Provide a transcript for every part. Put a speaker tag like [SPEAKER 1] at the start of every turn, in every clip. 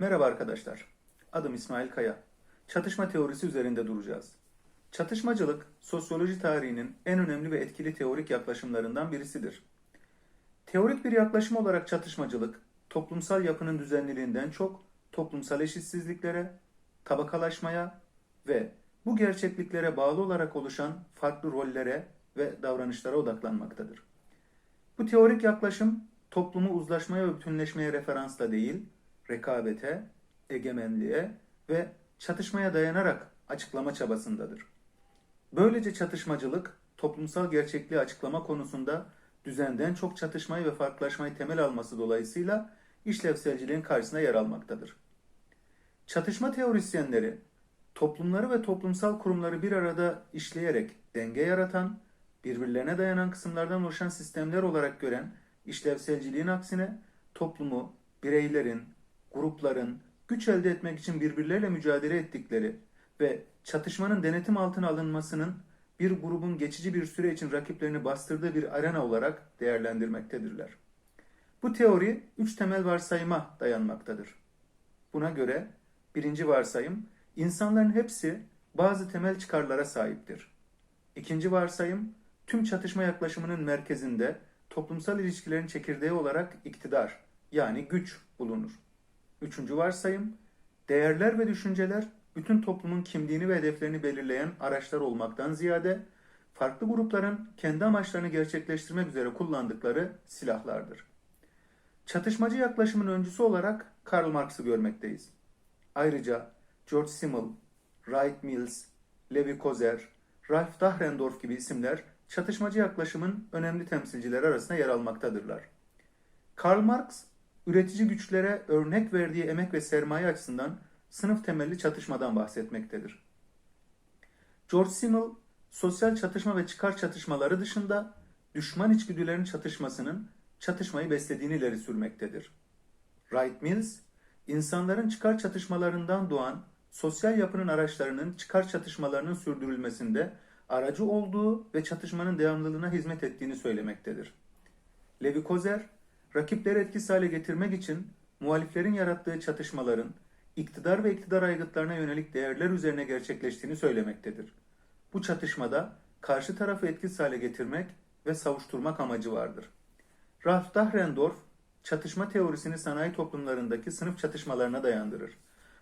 [SPEAKER 1] Merhaba arkadaşlar. Adım İsmail Kaya. Çatışma teorisi üzerinde duracağız. Çatışmacılık, sosyoloji tarihinin en önemli ve etkili teorik yaklaşımlarından birisidir. Teorik bir yaklaşım olarak çatışmacılık, toplumsal yapının düzenliliğinden çok toplumsal eşitsizliklere, tabakalaşmaya ve bu gerçekliklere bağlı olarak oluşan farklı rollere ve davranışlara odaklanmaktadır. Bu teorik yaklaşım toplumu uzlaşmaya ve bütünleşmeye referansla değil, rekabete, egemenliğe ve çatışmaya dayanarak açıklama çabasındadır. Böylece çatışmacılık, toplumsal gerçekliği açıklama konusunda düzenden çok çatışmayı ve farklılaşmayı temel alması dolayısıyla işlevselciliğin karşısına yer almaktadır. Çatışma teorisyenleri, toplumları ve toplumsal kurumları bir arada işleyerek denge yaratan, birbirlerine dayanan kısımlardan oluşan sistemler olarak gören işlevselciliğin aksine toplumu, bireylerin, grupların güç elde etmek için birbirleriyle mücadele ettikleri ve çatışmanın denetim altına alınmasının bir grubun geçici bir süre için rakiplerini bastırdığı bir arena olarak değerlendirmektedirler. Bu teori üç temel varsayıma dayanmaktadır. Buna göre birinci varsayım, insanların hepsi bazı temel çıkarlara sahiptir. İkinci varsayım, tüm çatışma yaklaşımının merkezinde toplumsal ilişkilerin çekirdeği olarak iktidar yani güç bulunur. Üçüncü varsayım, değerler ve düşünceler bütün toplumun kimliğini ve hedeflerini belirleyen araçlar olmaktan ziyade farklı grupların kendi amaçlarını gerçekleştirmek üzere kullandıkları silahlardır. Çatışmacı yaklaşımın öncüsü olarak Karl Marx'ı görmekteyiz. Ayrıca George Simmel, Wright Mills, Levi Kozer, Ralph Dahrendorf gibi isimler çatışmacı yaklaşımın önemli temsilcileri arasında yer almaktadırlar. Karl Marx, üretici güçlere örnek verdiği emek ve sermaye açısından sınıf temelli çatışmadan bahsetmektedir. George Simmel, sosyal çatışma ve çıkar çatışmaları dışında düşman içgüdülerin çatışmasının çatışmayı beslediğini ileri sürmektedir. Wright Mills, insanların çıkar çatışmalarından doğan sosyal yapının araçlarının çıkar çatışmalarının sürdürülmesinde aracı olduğu ve çatışmanın devamlılığına hizmet ettiğini söylemektedir. Levi Kozer, rakipleri etkisiz hale getirmek için muhaliflerin yarattığı çatışmaların iktidar ve iktidar aygıtlarına yönelik değerler üzerine gerçekleştiğini söylemektedir. Bu çatışmada karşı tarafı etkisiz hale getirmek ve savuşturmak amacı vardır. Ralph Dahrendorf, çatışma teorisini sanayi toplumlarındaki sınıf çatışmalarına dayandırır.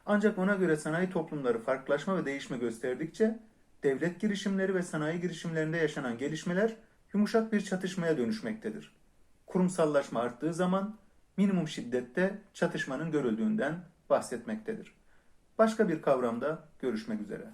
[SPEAKER 1] Ancak ona göre sanayi toplumları farklılaşma ve değişme gösterdikçe devlet girişimleri ve sanayi girişimlerinde yaşanan gelişmeler yumuşak bir çatışmaya dönüşmektedir. Kurumsallaşma arttığı zaman minimum şiddette çatışmanın görüldüğünden bahsetmektedir. Başka bir kavramda görüşmek üzere.